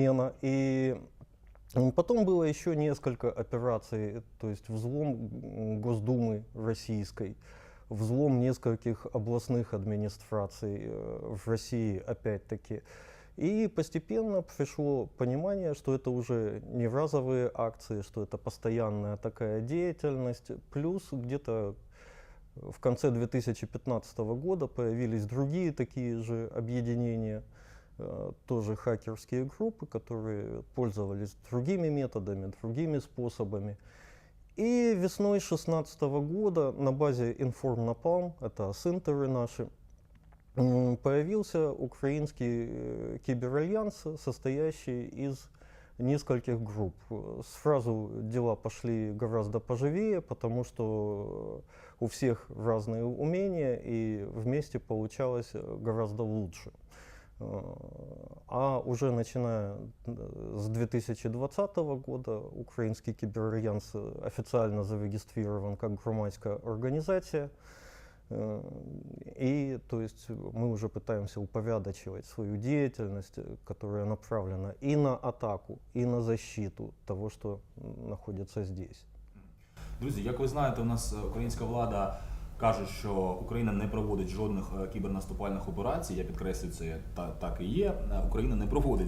смена. И потом было еще несколько операций, то есть взлом Госдумы российской, взлом нескольких областных администраций э, в России, опять-таки. И постепенно пришло понимание, что это уже не разовые акции, что это постоянная такая деятельность. Плюс где-то в конце 2015 года появились другие такие же объединения, тоже хакерские группы, которые пользовались другими методами, другими способами. И весной 2016 года на базе Inform это синтеры наши, появился украинский э, киберальянс, состоящий из нескольких групп. Э, Сразу дела пошли гораздо поживее, потому что у всех разные умения, и вместе получалось э, гораздо лучше. Э, А уже начиная э, с 2020 года украинский киберальянс э, официально зарегистрирован как громадская организация. Э, И то есть мы уже пытаемся упорядочивать свою деятельность, э, которая направлена и на атаку, и на защиту того, что м, находится здесь. Друзі, як ви знаєте, у нас е, українська влада каже, що Україна не проводить жодних е, кібернаступальних операцій. Я підкреслюю це та так і є. Е, Україна не проводить